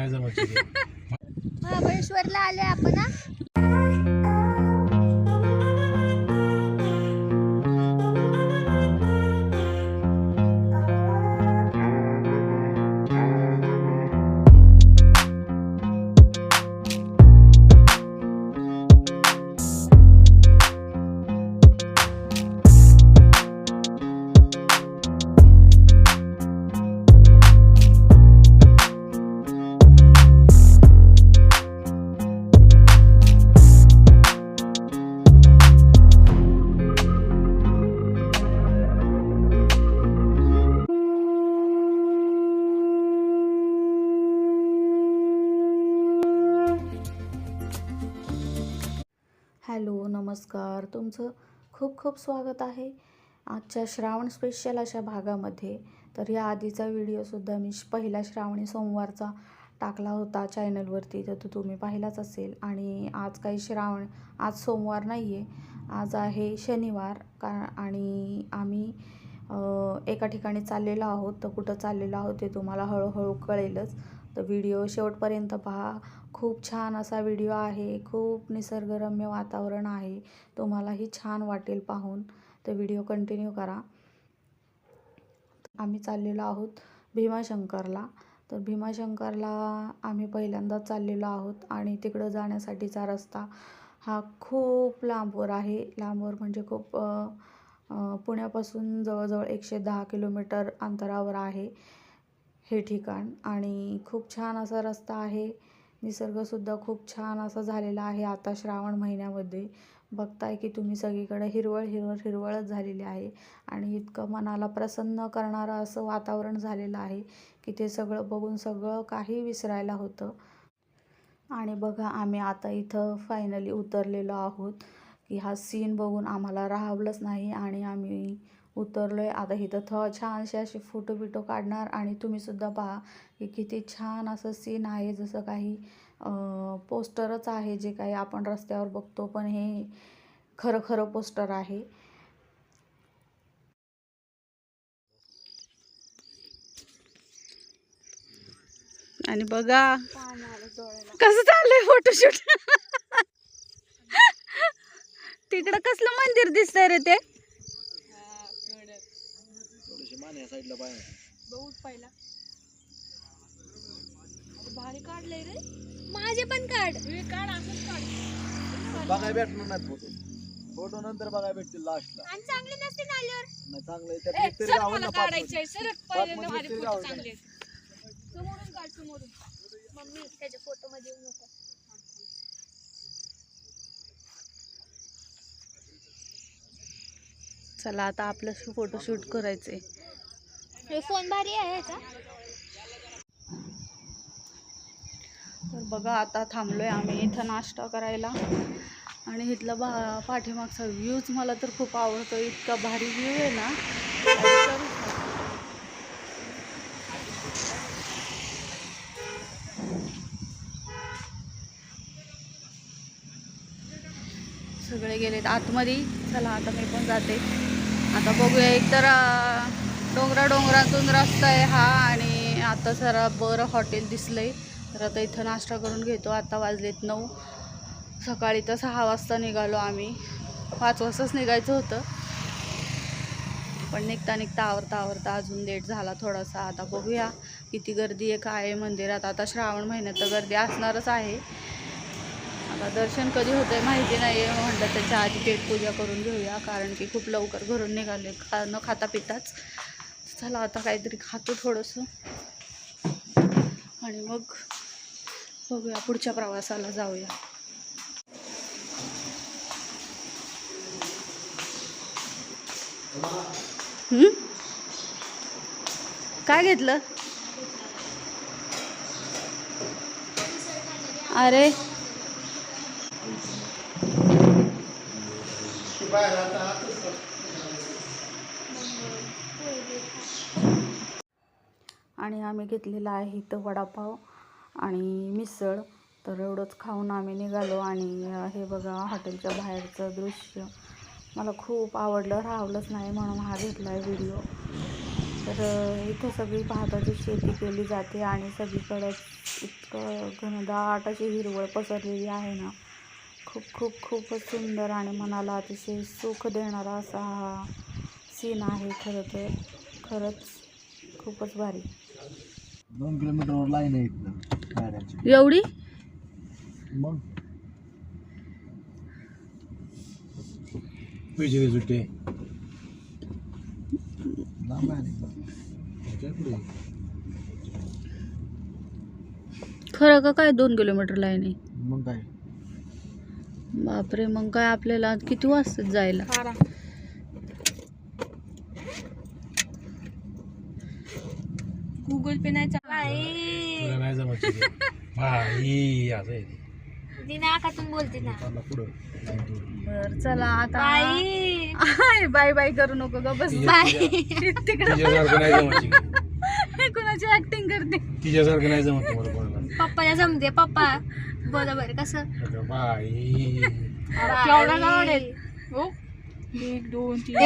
नाही जमत महाबळेश्वरला आले आपण हा? नमस्कार तुमचं खूप खूप स्वागत आहे आजच्या श्रावण स्पेशल अशा भागामध्ये. तर या आधीचा व्हिडिओसुद्धा मी श- पहिला श्रावणी सोमवारचा टाकला होता चॅनलवरती तर तो तुम्ही पाहिलाच असेल. आणि आज काही श्रावण आज सोमवार नाही आहे आज आहे शनिवार. का आणि आम्ही एका ठिकाणी चाललेलो आहोत. तर कुठं चाललेलो आहोत ते तुम्हाला हळूहळू कळेलच. तर व्हिडिओ. शेवटपर्यंत पहा. खूप छान असा व्हिडिओ आहे. खूप निसर्गरम्य वातावरण आहे. तुम्हालाही छान वाटेल पाहून. तर व्हिडिओ कंटिन्यू करा. आम्ही चाललेलो आहोत भीमाशंकरला. तर भीमाशंकरला आम्ही पहिल्यांदाच चाललेलो आहोत आणि तिकडं जाण्यासाठीचा रस्ता हा खूप लांबवर आहे. लांबवर म्हणजे खूप पुण्यापासून जवळजवळ एकशे दहा किलोमीटर अंतरावर आहे. हे ठिकाण. आणि खूप छान असा रस्ता आहे. निसर्गसुद्धा खूप छान असा झालेला आहे आता श्रावण महिन्यामध्ये. बघताय की तुम्ही सगळीकडे हिरवळ हिरवळ हिरवळच झालेली आहे. आणि इतकं मनाला प्रसन्न करणारं असं वातावरण झालेलं आहे की ते सगळं बघून सगळं काही विसरायला होतं. आणि बघा आम्ही आता इथं फायनली उतरलेलो आहोत की हा सीन बघून आम्हाला राहावलंच नाही आणि आम्ही उतरलो आहे आता इथं थ छानसे असे फोटो बिटो काढणार आणि तुम्हीसुद्धा पहा की किती छान असं सीन आहे. जसं काही पोस्टरच आहे जे काही आपण रस्त्यावर बघतो पण हे खरं खरं पोस्टर आहे. आणि बघा कसं चाललंय फोटोशूट तिकडं कसलं मंदिर दिसतंय रे ते? माझे पण काढ. बघाय भेटणार नाही फोटो फोटो नंतर बघाय भेटतील लास्टला आणि चांगले नसते ना आल्यावर. नाही चांगलं आहे, त्यात एक तरी गावाला पाच मध्ये. पाच मध्ये एक तरी गावाला. टाक. समोरून काढ समोरून. मम्मी त्याच्या फोटो मध्ये येऊ नको. चला आता आपलं फोटोशूट करायचंय. फोन भारी आहे का तर बघा आता थांबलोय आम्ही इथं नाश्ता करायला. आणि इथला बा पाठीमागचा व्ह्यूज मला तर खूप आवडतो. इतका भारी व्ह्यू आहे ना. सगळे गेलेत. आतमध्ये चला आता मी पण जाते. आता बघूया एक तर डोंगरा डोंगरातून रस्ता आहे हा आणि आता जरा बरं हॉटेल दिसलंय. तर आता इथं नाश्ता करून घेतो. आता वाजलेत नऊ. सकाळी तर सहा वाजता निघालो आम्ही. पाच वाजताच निघायचं होतं. पण निघता निघता आवरता आवरता अजून लेट झाला थोडासा. आता बघूया किती गर्दी आहे काय आहे मंदिरात. आता श्रावण महिन्यात तर गर्दी असणारच आहे. आता दर्शन कधी होतं आहे माहिती नाही आहे म्हटलं त्याच्या आधी पेटपूजा करून घेऊया. कारण की खूप लवकर घरून निघाले खा न खाता पिताच. चला आता काहीतरी खातो थोडंसं. आणि मग बघूया पुढच्या प्रवासाला जाऊया. काय घेतलं? अरे. आणि आम्ही घेतलेला आहे इथं वडापाव आणि मिसळ. तर एवढंच खाऊन आम्ही निघालो आणि हे बघा हॉटेलच्या बाहेरचं दृश्य. मला खूप आवडलं. राहवलंच नाही म्हणून हा घेतला आहे व्हिडिओ. तर इथं सगळी भाताची शेती केली जाते आणि सगळीकडं इतकं घनदाट अशी हिरवळ पसरलेली आहे ना. खूप खूप खूपच सुंदर आणि मनाला अतिशय सुख देणारा असा हा सीन आहे खरं तर. खरंच खूपच भारी. दोन किलोमीटरवर लाईन आहे इथनं गाड्यांची. एवढी? मग? पैसे सुट्टे लांब आहे ना काय पुढे. खरं का काय दोन किलोमीटर लाईन आहे? मग काय? बापरे मग काय आपल्याला किती वाजतात जायला? बारा गुगल पे नाही तुला नाही जमत तिथे. बाई असं आहे ते. ती नाकातून बोलते ना. चालला पुढं. लाईन तोडून. बर चला आता. बाई. आय, बाय बाय करू नको ग बस. तिकडं तिच्यासारखं नाही जमत तिकडे. कुणाची ऍक्टिंग करते? तिच्यासारखं नाही जमत तुम्हाला कोणाला. पप्पाला जमते पप्पा. बोला बरं कसं? अगं बाई. केवढा गावडेल एक दोन तीन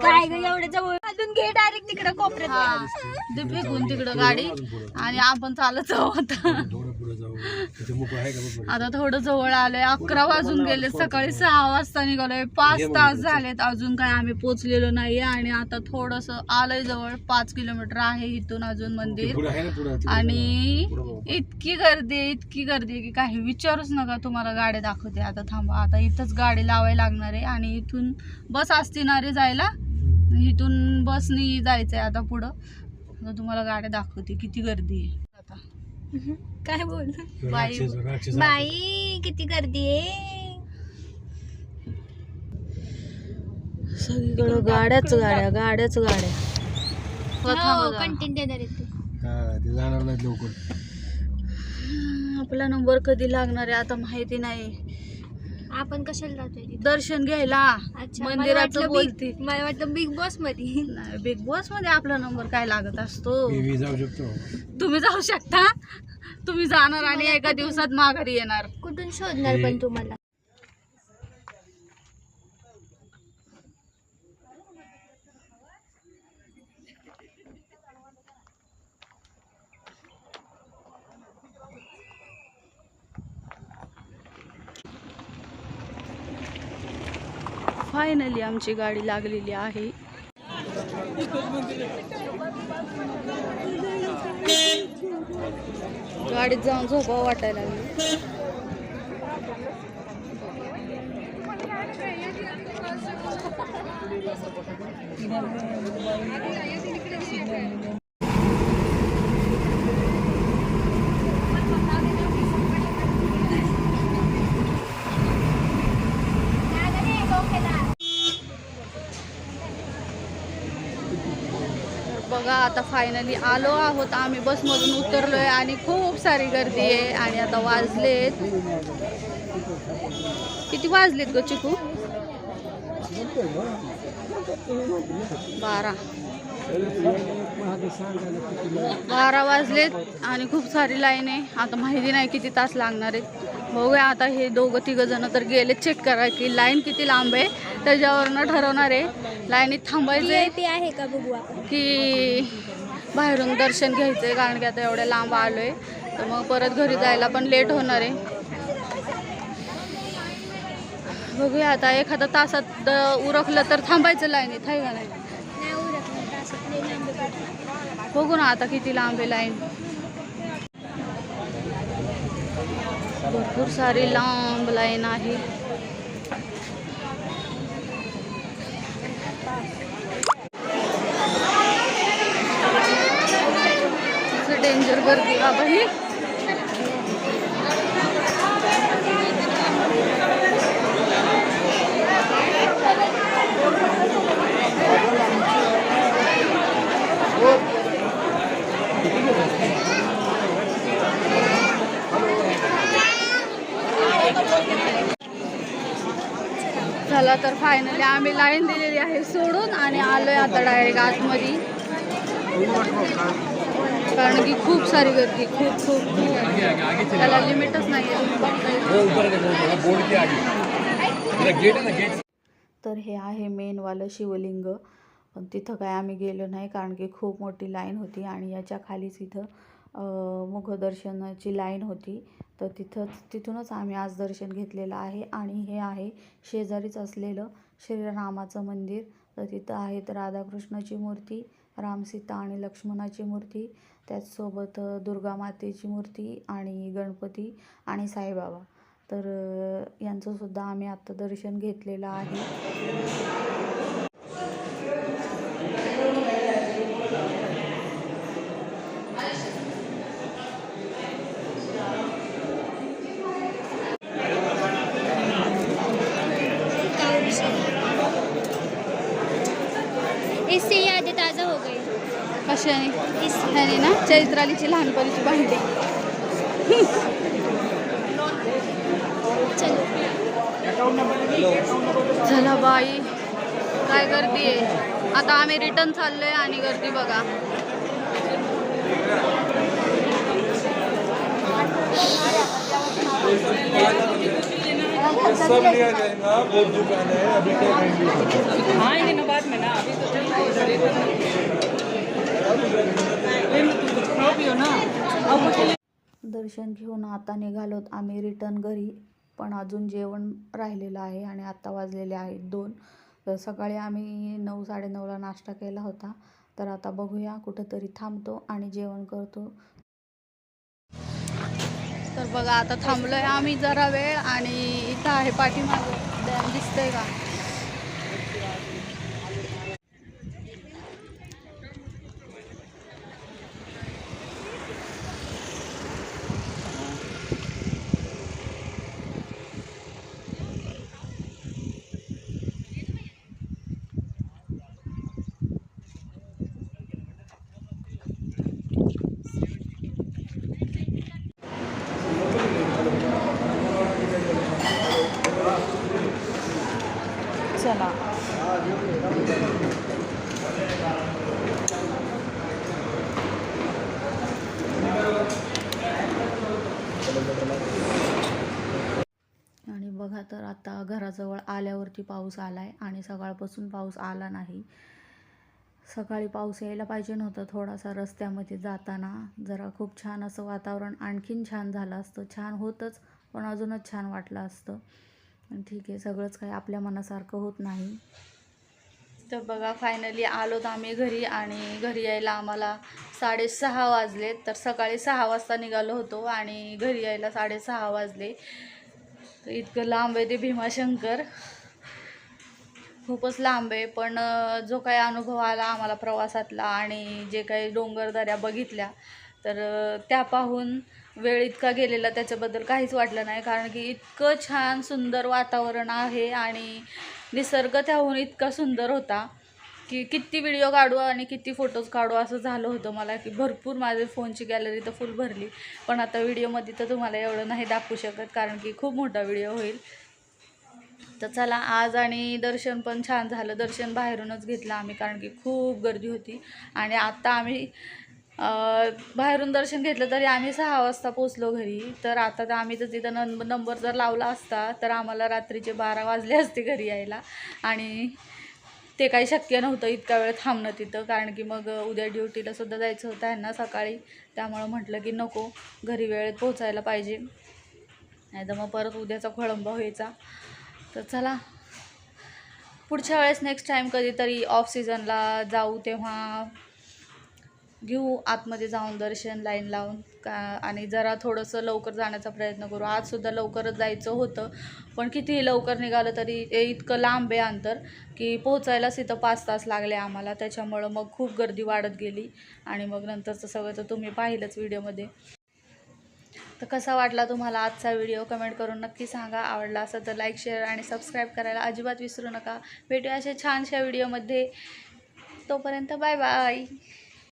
काय ग एवढे जवळ? अजून घे डायरेक्ट तिकडे कोपऱ्यात फेकून तिकडं गाडी. आणि आपण चालत जाऊ आता. आता थोडं जवळ आलोय. अकरा वाजून गेले. सकाळी सहा वाजता निघालोय. पाच तास झालेत. अजून काय आम्ही पोचलेलो नाहीये. आणि आता थोडस आलोय जवळ. पाच किलोमीटर आहे इथून अजून मंदिर. आणि. इतकी गर्दी आहे इतकी गर्दी आहे की काही विचारूच नका. तुम्हाला गाड्या दाखवते. आता थांबा. आता इथंच गाडी लावायला लागणार आहे. आणि इथून बस असते ना रे जायला. इथून बसनी जायचंय आता पुढं. आता तुम्हाला गाड्या दाखवते किती गर्दी आहे. आता. काय बोल? बाई- बाई किती गर्दी आहे. सगळीकडं गाड्याच गाड्या गाड्याच गाड्या. हो, आहे हा, आपला नंबर कधी लागणार आहे आता माहिती नाही. आपण कशाला जातोय तिथे? दर्शन घ्यायला. अच्छा मला मंदिराचं वाटलं बोलते. बिग मला वाटलं बिग बॉसमध्ये. बिग बॉसमध्ये आपला नंबर काय लागत असतो? मी जाऊ शकतो. तुम्ही जाऊ शकता. तुम्ही जाणार आणि एका दिवसात माघारी येणार. कुठून शोधणार पण तुम्हाला? फायनली आमची गाडी लागलेली आहे. गाडीत जाऊन झोपा वाटायला लागली तर बघा आता फायनली आलो आहोत. आम्ही बसमधून उतरलोय आणि खूप सारी गर्दी आहे. आणि आता वाजलेत. किती वाजलेत ग चिकू? बारा. बारा वाजलेत आणि खूप सारी लाईन आहे. आता माहिती नाही किती तास लागणार आहेत. बघूया आता हे दोघं तिघं जण तर गेले चेक करा की लाईन किती लांब आहे. त्याच्यावरनं ठरवणार आहे. लाईनीत थांबायचं आहे का बघू आपण? की बाहेरून दर्शन घ्यायचं आहे कारण की आता एवढ्या लांब आलो आहे तर मग परत घरी जायला पण लेट होणार आहे. बघूया आता एखाद्या तासात उरकलं तर थांबायचं लाईनीत आहे का नाही. बघू ना आता किती लांब आहे लाईन भरपूर सारी लांब लाईन आहे. गर्दी बाबा ही चला तर फायनली आम्ही लाईन दिलेली आहे सोडून आणि आलोय आता डायरेक्ट आतमध्ये. कारण की खूप सारी गर्दी खूप खूप खूप. त्याला लिमिटच नाही तर हे आहे मेनवालं शिवलिंग. पण तिथं काय आम्ही गेलो नाही कारण की खूप मोठी लाईन होती आणि याच्या खालीच इथं मुखदर्शनाची लाईन होती. तर तिथंच तिथूनच आम्ही आज दर्शन घेतलेलं आहे. आणि हे आहे शेजारीच असलेलं श्रीरामाचं मंदिर. तर तिथं आहेत राधाकृष्णाची मूर्ती. रामसीता आणि लक्ष्मणाची मूर्ती त्याचसोबत दुर्गा मातेची मूर्ती आणि गणपती आणि साईबाबा. तर यांचंसुद्धा आम्ही आत्ता दर्शन घेतलेलं आहे. चैत्रालीची लहानपणीची भांडी. चलो चला बाई काय गर्दी आहे? आता आम्ही रिटर्न चाललोय आणि गर्दी बघा. सब लिया जाएगा बहुत दुकान है अभी क्या बाद में ना अभी तो दर्शन घेऊन आता निघालोत. आम्ही रिटर्न घरी पण अजून जेवण राहिलेलं आहे आणि आत्ता वाजलेले आहेत दोन. तर सकाळी आम्ही नऊ साडेनऊला नाश्ता केला होता. तर आता बघूया कुठंतरी थांबतो आणि जेवण करतो. तर बघा आता थांबलोय आम्ही जरा वेळ आणि इथं आहे पाठीमागं. दिसतंय का चला आणि बघा तर आता घराजवळ आल्यावरती पाऊस आला आहे आणि सकाळपासून पाऊस आला नाही. सकाळी पाऊस यायला पाहिजे नव्हतं थोडासा रस्त्यामध्ये जाताना. जरा खूप छान असं वातावरण आणखीन छान झालं असतं. छान होतंच पण अजूनच छान वाटलं असतं. ठीक आहे सगळंच काही आपल्या मनासारखं होत नाही. तर बघा फायनली आलोत आम्ही घरी आणि घरी यायला आम्हाला साडेसहा वाजले. तर सकाळी सहा वाजता निघालो होतो आणि घरी यायला साडेसहा वाजले. तर इतकं लांब आहे ते भीमाशंकर. खूपच लांब आहे पण जो काही अनुभव आला आम्हाला प्रवासातला आणि जे काही डोंगरदऱ्या बघितल्या तर त्या पाहून वेळ इतका गेलेला त्याच्याबद्दल काहीच वाटलं नाही. कारण की इतकं छान सुंदर वातावरण आहे आणि निसर्ग त्याहून इतका सुंदर होता. की किती व्हिडिओ काढू आणि किती फोटोज काढू असं झालं होतं मला की भरपूर माझे फोनची गॅलरी तर फुल भरली. पण आता व्हिडिओमध्ये तर तुम्हाला एवढं नाही दाखवू शकत कारण की खूप मोठा व्हिडिओ होईल. तर चला आज आणि दर्शन पण छान झालं. दर्शन बाहेरूनच घेतलं आम्ही कारण की खूप गर्दी होती. आणि आता आम्ही बाहेरून दर्शन घेतलं तरी आम्ही सहा वाजता पोचलो घरी. तर आता तर आम्ही तर तिथं नं नंबर जर लावला असता तर आम्हाला रात्रीचे बारा वाजले असते घरी यायला. आणि ते काही शक्य नव्हतं इतका वेळ थांबणं तिथं. कारण की मग उद्या ड्युटीला सुद्धा जायचं होतं ह्यांना सकाळी. त्यामुळं म्हटलं की नको घरी वेळेत पोहोचायला पाहिजे. नाही तर मग परत उद्याचा खोळंबा व्हायचा. तर चला पुढच्या वेळेस नेक्स्ट टाईम कधीतरी ऑफ सीझनला जाऊ तेव्हा घेऊ आतमध्ये जाऊन दर्शन लाईन लावून. का आणि जरा थोडंसं लवकर जाण्याचा प्रयत्न करू. आजसुद्धा लवकरच जायचं होतं पण कितीही लवकर निघालं तरी ते इतकं लांब आहे अंतर की पोहोचायलाच इथं पाच तास लागले आम्हाला. त्याच्यामुळं मग खूप गर्दी वाढत गेली आणि मग नंतरचं सगळं तर तुम्ही पाहिलंच व्हिडिओमध्ये. तर कसा वाटला तुम्हाला आजचा व्हिडिओ? कमेंट करून नक्की सांगा. आवडला असेल तर लाईक शेअर आणि सबस्क्राईब करायला अजिबात विसरू नका. भेटूया अशा छानशा व्हिडिओमध्ये. तोपर्यंत बाय बाय.